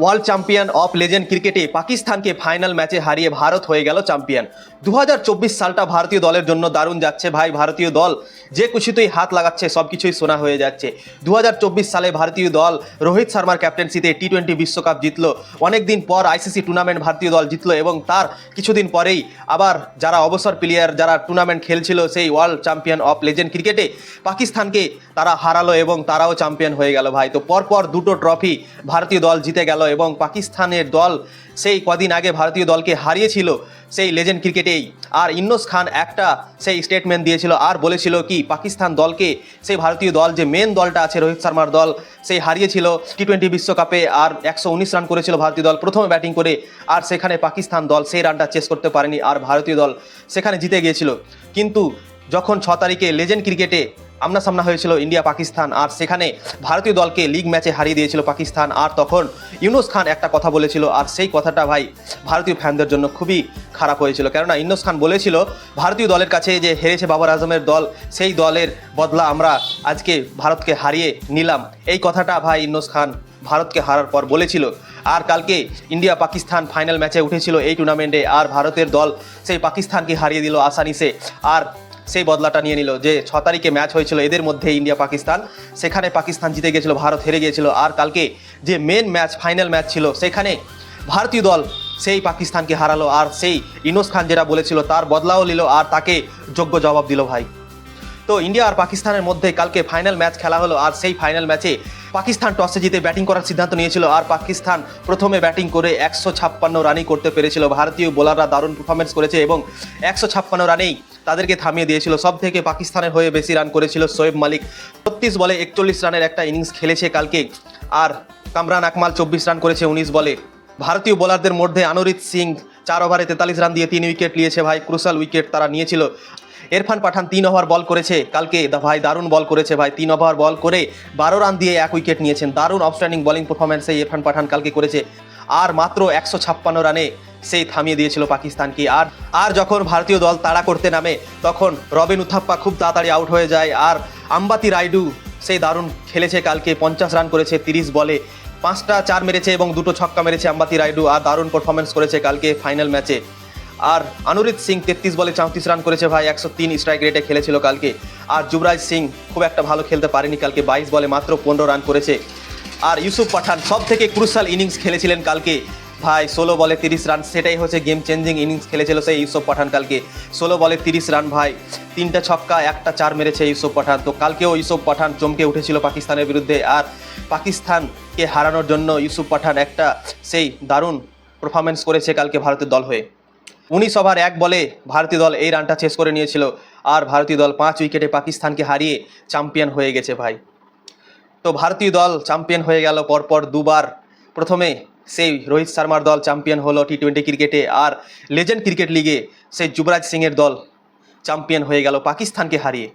World champion of legend ক্রিকেটে পাকিস্তানকে final ম্যাচে হারিয়ে ভারত হয়ে গেল চ্যাম্পিয়ন। দু হাজার চব্বিশ সালটা ভারতীয় দলের জন্য দারুণ যাচ্ছে ভাই। ভারতীয় দল যে খুশিতেই হাত লাগাচ্ছে সব কিছুই সোনা হয়ে যাচ্ছে। দু হাজার চব্বিশ সালে ভারতীয় দল রোহিত শর্মার ক্যাপ্টেন্সিতে টি টোয়েন্টি বিশ্বকাপ জিতলো। অনেকদিন পর আইসিসি টুর্নামেন্ট ভারতীয় দল জিতলো এবং তার কিছুদিন পরেই আবার যারা অবসর প্লেয়ার যারা টুর্নামেন্ট খেলছিল সেই ওয়ার্ল্ড চ্যাম্পিয়ন অফ লেজেন্ড ক্রিকেটে পাকিস্তানকে তারা হারালো এবং তারাও চ্যাম্পিয়ন হয়ে গেল ভাই। তো পরপর দুটো ট্রফি ভারতীয় দল জিতে গেল। এবং পাকিস্তানের দল সেই কদিন আগে ভারতীয় দলকে হারিয়েছিল সেই লেজেন্ড ক্রিকেটেই। আর ইন্নোস খান একটা সেই স্টেটমেন্ট দিয়েছিল আর বলেছিল কি, পাকিস্তান দলকে সেই ভারতীয় দল যে মেন দলটা আছে, রোহিত শর্মার দল সেই হারিয়েছিল টি টোয়েন্টি বিশ্বকাপে আর একশো উনিশ রান করেছিল ভারতীয় দল প্রথমে ব্যাটিং করে। আর সেখানে পাকিস্তান দল সেই রানটা চেস করতে পারেনি, আর ভারতীয় দল সেখানে জিতে গিয়েছিল। কিন্তু যখন ছ তারিখে লেজেন্ড ক্রিকেটে আমনাসামনা হয়েছিল ইন্ডিয়া, পাকিস্তান, আর সেখানে ভারতীয় দলকে লিগ ম্যাচে হারিয়ে দিয়েছিল পাকিস্তান। আর তখন ইউনুস খান একটা কথা বলেছিল, আর সেই কথাটা ভাই ভারতীয় ফ্যানদের জন্য খুবই খারাপ হয়েছিল। কেননা ইউনুস খান বলেছিল, ভারতীয় দলের কাছে যে হেরেছে বাবর আজমের দল, সেই দলের বদলা আমরা আজকে ভারতকে হারিয়ে নিলাম। এই কথাটা ভাই ইউনুস খান ভারতকে হারার পর বলেছিল। আর কালকে ইন্ডিয়া, পাকিস্তান ফাইনাল ম্যাচে উঠেছিল এই টুর্নামেন্টে আর ভারতের দল সেই পাকিস্তানকে হারিয়ে দিল আসানিসে। আর সেই বদলাটা নিয়ে নিল যে ছ তারিখে ম্যাচ হয়েছিল এদের মধ্যে ইন্ডিয়া পাকিস্তান। সেখানে পাকিস্তান জিতে গিয়েছিল ভারত হেরে গিয়েছিল আর কালকে যে মেন ম্যাচ ফাইনাল ম্যাচ ছিল, সেখানে ভারতীয় দল সেই পাকিস্তানকে হারালো। আর সেই ইনোস খান যেটা বলেছিল, তার বদলাও নিল আর তাকে যোগ্য জবাব দিল ভাই। তো ইন্ডিয়া আর পাকিস্তানের মধ্যে কালকে ফাইনাল ম্যাচ খেলা হলো। আর সেই ফাইনাল ম্যাচে পাকিস্তান টসে জিতে ব্যাটিং করার সিদ্ধান্ত নিয়েছিল। আর পাকিস্তান প্রথমে ব্যাটিং করে একশো ছাপ্পান্ন রানই করতে পেরেছিল। ভারতীয় বোলাররা দারুণ পারফরমেন্স করেছে এবং একশো ছাপ্পান্ন রানেই তাদেরকে থামিয়ে দিয়েছিল। সব থেকে পাকিস্তানের হয়ে বেশি রান করেছিল শোয়েব মালিক। বত্রিশ বলে একচল্লিশ রানের একটা ইনিংস খেলেছে কালকে। আর কামরান আকমাল চব্বিশ রান করেছে উনিশ বলে। ভারতীয় বোলারদের মধ্যে আনুরিত সিং চার ওভারে তেতাল্লিশ রান দিয়ে তিন উইকেট নিয়েছে ভাই, ক্রুশাল উইকেট তারা নিয়েছিল। এরফান পাঠান তিন ওভার বল করেছে, কালকে ভাই দারুণ বল করেছে ভাই, তিন ওভার বল করে বারো রান দিয়ে এক উইকেট নিয়েছেন। দারুণ আউটস্ট্যান্ডিং বোলিং পারফরমেন্সে ইরফান পাঠান কালকে করেছে। আর মাত্র একশো ছাপ্পান্ন রানে সেই থামিয়ে দিয়েছিল পাকিস্তানকে। আর আর যখন ভারতীয় দল তাড়া করতে নামে, তখন রবিন উথাপ্পা খুব তাড়াতাড়ি আউট হয়ে যায়। আর আম্বাতি রাইডু সেই দারুণ খেলেছে কালকে, পঞ্চাশ রান করেছে, তিরিশ বলে পাঁচটা চার মেরেছে এবং দুটো ছক্কা মেরেছে আম্বাতি রাইডু আর দারুণ পারফরমেন্স করেছে কালকে ফাইনাল ম্যাচে আর অনুরিত সিং তেত্রিশ বলে চৌত্রিশ রান করেছে ভাই, একশো তিন স্ট্রাইক রেটে খেলেছিল কালকে। আর যুবরাজ সিং খুব একটা ভালো খেলতে পারেনি কালকে, বাইশ বলে মাত্র পনেরো রান করেছে। আর ইউসুফ পাঠান সব থেকে ক্রুশাল ইনিংস খেলেছিলেন কালকে। ভাই, ষোলো বলে তিরিশ রান, সেটাই হচ্ছে গেম চেঞ্জিং ইনিংস খেলেছিল সেই ইউসুফ পাঠান কালকে। ষোলো বলে তিরিশ রান ভাই, তিনটা ছক্কা, একটা চার মেরেছে ইউসুফ পাঠান। তো কালকেও ইউসুফ পাঠান চমকে উঠেছিল পাকিস্তানের বিরুদ্ধে। আর পাকিস্তানকে হারানোর জন্য ইউসুফ পাঠান একটা সেই দারুণ পারফরমেন্স করেছে কালকে ভারতের দল হয়ে। উনিশ ওভার এক বলে ভারতীয় দল এই রানটা শেষ করে নিয়েছিল। আর ভারতীয় দল পাঁচ উইকেটে পাকিস্তানকে হারিয়ে চ্যাম্পিয়ন হয়ে গেছে ভাই। তো ভারতীয় দল চ্যাম্পিয়ন হয়ে গেল পরপর দুবার। প্রথমে সেই রোহিত শর্মার দল চ্যাম্পিয়ন হলো টি টোয়েন্টি ক্রিকেটে আর লেজেন্ড ক্রিকেট লিগে সেই যুবরাজ সিংয়ের দল চ্যাম্পিয়ন হয়ে গেল পাকিস্তানকে হারিয়ে।